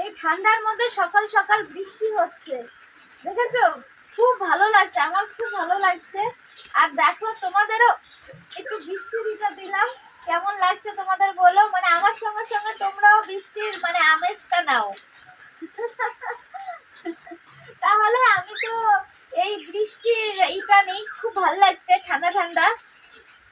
এই ঠান্ডার মধ্যে সকাল সকাল বৃষ্টি হচ্ছে। দেখেছ? খুব ভালো লাগছে, আমার খুব ভালো লাগছে। আর দেখো, তোমাদেরও একটু বৃষ্টি দিতে দিলাম। কেমন লাগছে তোমাদের বলো? মানে আমার সঙ্গে সঙ্গে তোমরাও বৃষ্টির মানে আমেজটা নাও। তাহলে আমি তো এই বৃষ্টির ইটা নেই, খুব ভালো লাগছে, ঠান্ডা ঠান্ডা।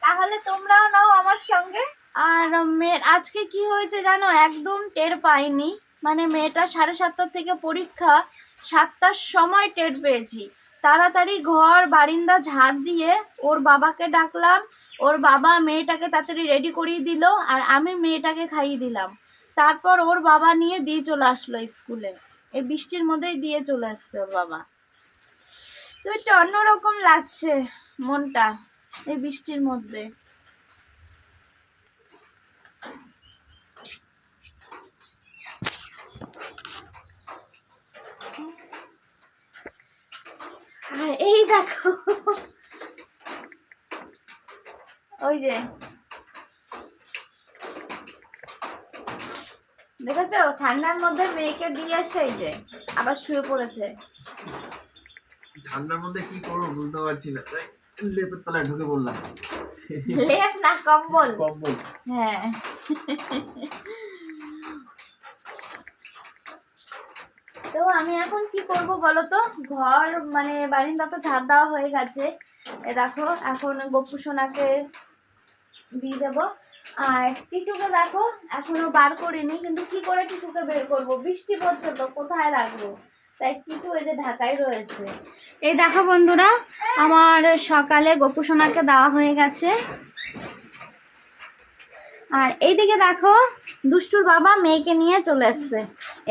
তাহলে তোমরাও নাও আমার সঙ্গে। আর মেয়ের, আজকে কি হয়েছে জানো? একদম টের পাইনি। মানে মেয়েটা সাড়ে সাতটার থেকে পরীক্ষা, সাতটার সময় টের পেয়েছি। তাড়াতাড়ি ঘর, বারিন্দা ঝাড় দিয়ে ওর বাবাকে ডাকলাম, ওর বাবা মেয়েটাকে তাড়াতাড়ি রেডি করিয়ে দিল আর আমি মেয়েটাকে খাইয়ে দিলাম। তারপর ওর বাবা নিয়ে দিয়ে চলে আসলো স্কুলে এই বৃষ্টির মধ্যেই দিয়ে চলে আসছে ওর বাবা। তো একটু অন্যরকম লাগছে মনটা এই বৃষ্টির মধ্যে। আর এই দেখো। ওই যে। দেখেছ? ঠান্ডার মধ্যে মেয়েকে দিয়ে আসে এই যে আবার শুয়ে পড়েছে। ঠান্ডার মধ্যে কি করব বুঝতে পারছি না। লেপের তলায় ঢুকে পড়লাম। লেপ না কম্বল। কম্বল। হ্যাঁ। তো আমি এখন কি করব বলো তো ঘর মানে বারিন্দা তো ঝাড় দেওয়া হয়ে গেছে। এ দেখো, এখন গপু সোনাকে দিয়ে দেবো। আর টিটুকে দেখো, এখনও বার করিনি, কিন্তু কি করে টিটুকে বের করব? বৃষ্টি পড়ছে তো, কোথায় রাখব? তাই টিটু এই যে ঢাকায় রয়েছে। এই দেখো বন্ধুরা, আমার সকালে গপু সোনাকে দেওয়া হয়ে গেছে। আর এইদিকে দেখো দুষ্টুর বাবা মেয়েকে নিয়ে চলে এসছে।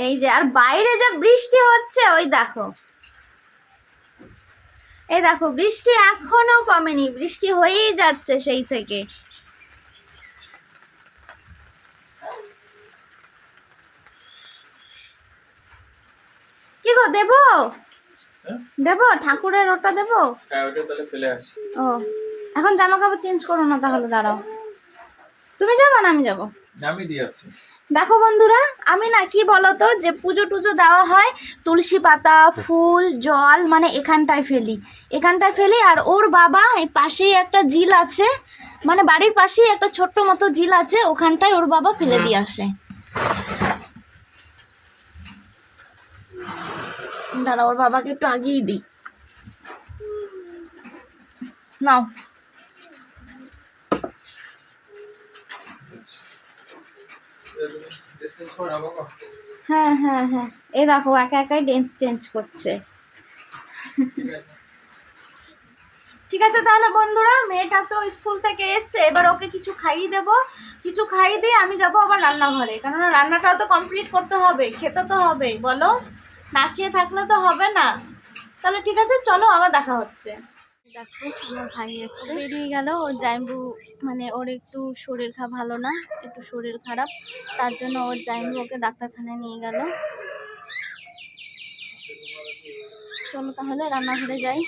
এই যে আর বাইরে যা বৃষ্টি হচ্ছে ওই দেখো। এই দেখো বৃষ্টি এখনও কমেনি বৃষ্টি হয়েই যাচ্ছে সেই থেকে। কি গো দেবো? হ্যাঁ? দেবো? ঠাকুরের ওটা দেবো? হ্যাঁ ও এখন জামা কাপড় চেঞ্জ করো না তাহলে দাঁড়াও। তুমি যাব না আমি যাব? আমি দিয়ে আসছি। দেখো বন্ধুরা আমি না কি বলতো যে পুজো টুজো দেওয়া হয় তুলসী পাতা ফুল জল মানে এখানটায় ফেলি। এখানটায় ফেলি আর ওর বাবা এই পাশেই একটা ঝিল আছে মানে বাড়ির পাশেই একটা ছোট্ট মতো ঝিল আছে ওখানটায় ওর বাবা ফেলে দিয়ে আসে। দাঁড়া ওর বাবাকে একটু আগিয়ে দিই। নাও। হ্যাঁ হ্যাঁ হ্যাঁ। এই দেখো, একা একাই ডেন্স চেঞ্জ করছে। ঠিক আছে, তাহলে বন্ধুরা, মেয়েটা তো স্কুল থেকে এসছে, এবার ওকে কিছু খাইয়ে দেবো। কিছু খাইয়ে দিয়ে আমি যাব আবার রান্নাঘরে। কেননা রান্নাটাও তো কমপ্লিট করতে হবে, খেতে তো হবে বলো। না খেয়ে থাকলে তো হবে না। তাহলে ঠিক আছে, চলো আবার দেখা হচ্ছে। দেখো, আমার ভাই এসছে বেরিয়ে গেল। ওর জাইম্বু মানে ওর একটু শরীর খা ভালো না, একটু শরীর খারাপ। তার জন্য ওর জাইম্বু ওকে ডাক্তারখানায় নিয়ে গেল। চলো তাহলে রান্নাঘরে যাই।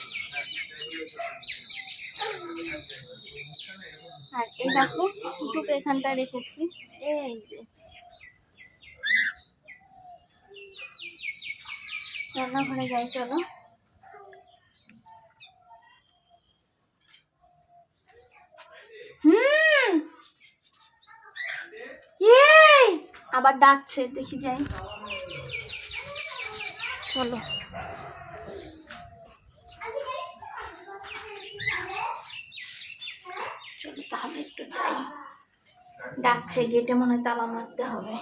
আর এই দেখো টুটুকে এখানটায় রেখেছি। এই যে। রান্নাঘরে যাই, চলো হুম কে আবার ডাকছে দেখি যাই। চলো। চলো তাহলে একটু যাই। ডাকছে গেটে মনে হয় তালা মারতে হবে।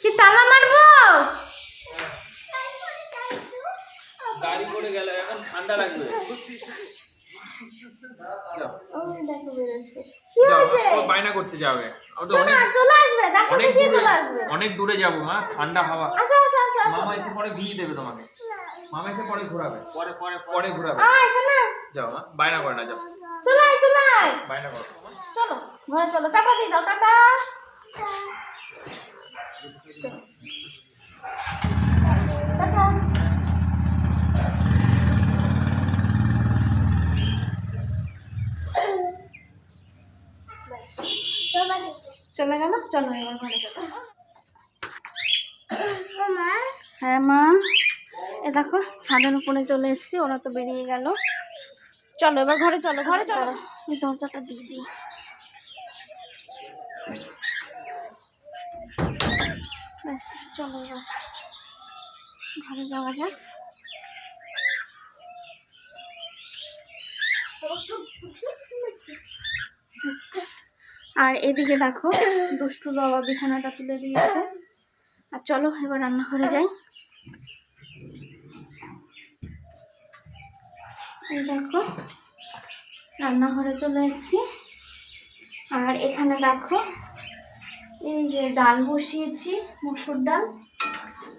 কি তালা মারবো? গাড়ি করে গেলে এখন ঠান্ডা লাগবে। দেখো বেরোচ্ছে। কি হয়েছে? বায়না করছে যাবে আমি তো শোনো, অনেক চলে আসবে দেখো অনেক দূরে চলে আসবে। অনেক দূরে যাব মা ঠান্ডা হাওয়া। আসো আসো মামা এসে পরে ঘিয়ে দেবে তোমাকে। মামা এসে পরে ঘোরাবে। পরে পরে পরে। ঘোরাবে। আয় এসো না। যাও মা বায়না করে না যাও। চলে আয় চলে আয়। বায়না করো। চলো ঘরে চলো। টাটা দিয়ে দাও টাটা চলো। টাটা চলে গেল? চলো এবার ঘরে চলো। হ্যাঁ মা? এ দেখো ছাদের উপরে চলে এসেছি ওরা তো বেরিয়ে গেল। চলো এবার ঘরে চলো ঘরে চলো। দরজাটা দিয়ে দিই। ব্যাস চলো এবার। ঘরে যাওয়া যাক। আর এদিকে দেখো, দুষ্টু বাবা বিছানাটা তুলে দিয়েছে। আর চলো, এবার রান্নাঘরে যাই। এই দেখো, রান্নাঘরে চলে এসেছি। আর এখানে দেখো, এই যে ডাল বসিয়েছি, মুসুর ডাল,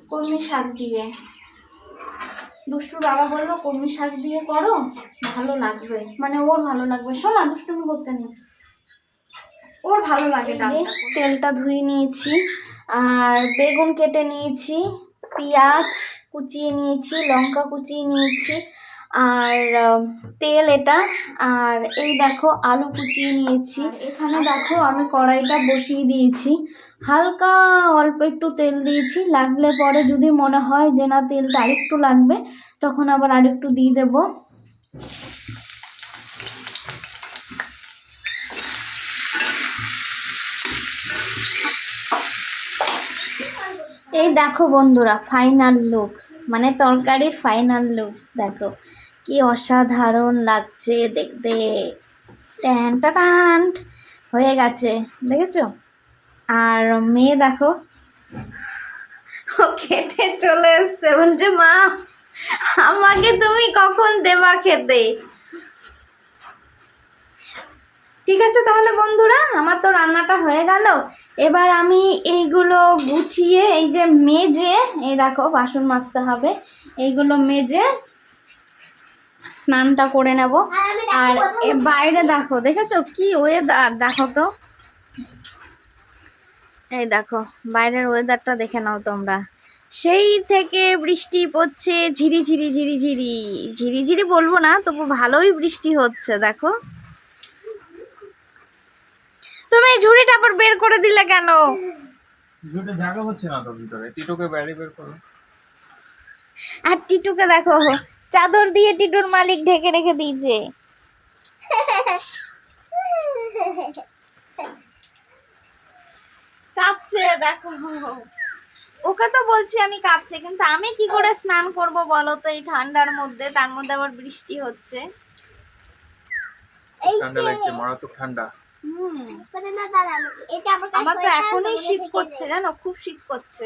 কলমি শাক দিয়ে। দুষ্টুর বাবা বলল, কলমি শাক দিয়ে করো, ভালো লাগবে। মানে ওর ভালো লাগবে। শোনা, দুষ্টুমি করতে নেই। ওর ভালো লাগে তেলটা ধুয়ে নিয়েছি আর বেগুন কেটে নিয়েছি পেঁয়াজ কুচিয়ে নিয়েছি লঙ্কা কুচিয়ে নিয়েছি আর তেল এটা আর এই দেখো আলু কুচিয়ে নিয়েছি। এখানে দেখো আমি কড়াইটা বসিয়ে দিয়েছি। হালকা অল্প একটু তেল দিয়েছি লাগলে পরে যদি মনে হয় যে না তেলটা আরেকটু লাগবে তখন আবার আরেকটু দিয়ে দেবো। এই দেখো বন্ধুরা ফাইনাল লুকস মানে তরকারির ফাইনাল লুকস দেখো। কি অসাধারণ লাগছে দেখতে। ট্যান টান হয়ে গেছে, দেখেছ? আর মেয়ে দেখো, ও খেতে চলে এসছে, বলছে, মা, আমাকে তুমি কখন দেবা খেতে? ঠিক আছে তাহলে বন্ধুরা, আমার তো রান্নাটা হয়ে গেল। এবার আমি এইগুলো গুছিয়ে, এই যে মেজে, এই দেখো বাসন মাজতে হবে। এইগুলো মেজে স্নানটা করে নেব। আর বাইরে দেখো, দেখেছ কি ওয়েদার দেখো তো। এই দেখো, বাইরের ওয়েদারটা দেখে নাও তোমরা। সেই থেকে বৃষ্টি পড়ছে ঝিরি ঝিরি ঝিরি ঝিরি ঝিরি ঝিরি বলব না, তবু ভালোই বৃষ্টি হচ্ছে, দেখো। তুমি ঝুড়িটা আবার বের করে দিলে কেন? দুটো জায়গা হচ্ছে না তো ভিতরে। টিটোকে বাইরে বের করো। আর টিটুকে দেখো চাদর দিয়ে টিটুর মালিক ঢেকে রেখে দিয়েছে। কাঁপছে দেখো। ওকে তো বলছি আমি কাঁপছে কিন্তু আমি কি করে স্নান করব বলো তো? এই ঠান্ডার মধ্যে তার মধ্যে আবার বৃষ্টি হচ্ছে। ঠান্ডা লাগছে মারাত্মক ঠান্ডা। আমার তো এখনই শীত করছে, জানো, খুব শীত করছে।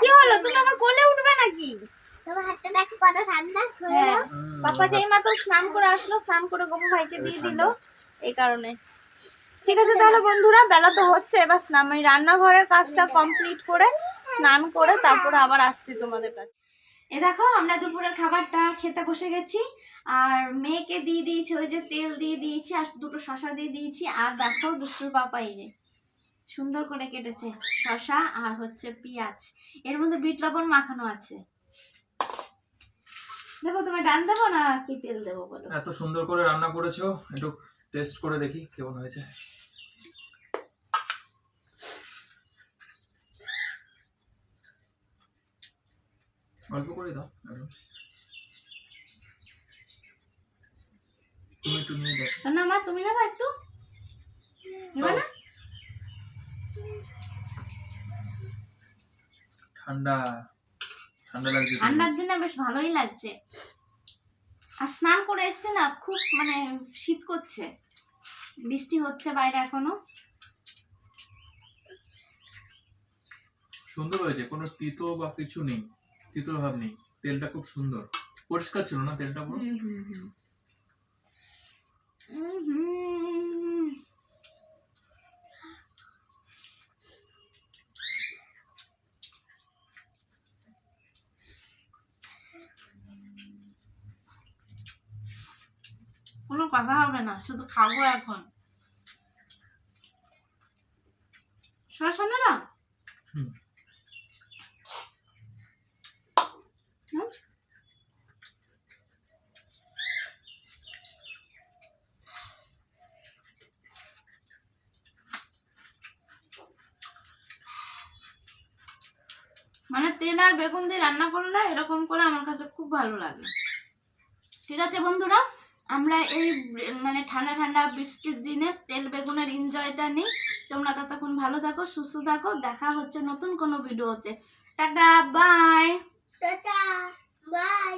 কি হলো? তুমি আমার কোলে উঠবে নাকি? হ্যাঁ। স্নান করে আসলো, স্নান করে ভাইকে দিয়ে দিল, এই কারণে। ঠিক আছে তাহলে বন্ধুরা, বেলা তো হচ্ছে, এবার স্নান রান্নাঘরের কাজটা কমপ্লিট করে স্নান করে তারপরে আবার আসছি তোমাদের কাছে। এ দেখো, আমরা দুপুরের খাবারটা খেতে বসে গেছি। আর মেয়েকে দিয়ে দিয়েছি, ওই যে তেল দিয়ে দিয়েছি, আর দুটো শশা দিয়ে দিয়েছি। আর দেখো দুপুর পাপা এই সুন্দর করে কেটেছে শশা আর হচ্ছে পেঁয়াজ। এর মধ্যে বিট লবণ মাখানো আছে। দেখো তোমার ডাল দেবো না কি তেল দেবো বলো? এত সুন্দর করে রান্না করেছ, একটু টেস্ট করে দেখি কেমন হয়েছে। অল্প করে দাও। তুমি একটু নিয়ে দাও শোনা মা তুমি নেবা একটু? নেবা না? ঠান্ডা ঠান্ডা লাগছে। ঠান্ডার দিনে বেশ ভালোই লাগছে। আর স্নান করে এসছে না খুব মানে শীত করছে। বৃষ্টি হচ্ছে বাইরে এখনও। সুন্দর হয়েছে কোনো তিতো বা কিছু নেই। তিতো ভাব নেই। তেলটা খুব সুন্দর। পরিষ্কার ছিল না তেলটা পুরো। কোনো কথা হবে না শুধু খাব এখন। শশা নেবা হুম? মানে তেল আর বেগুন দিয়ে রান্না করলে এরকম করে আমার কাছে খুব ভালো লাগে। ঠিক আছে বন্ধুরা, আমরা এই মানে ঠান্ডা ঠান্ডা বৃষ্টির দিনে তেল বেগুনের এনজয়টা নিই। তোমরা ততক্ষণ ভালো থাকো, সুস্থ থাকো, দেখা হচ্ছে নতুন কোনো ভিডিওতে। Tata bye tata bye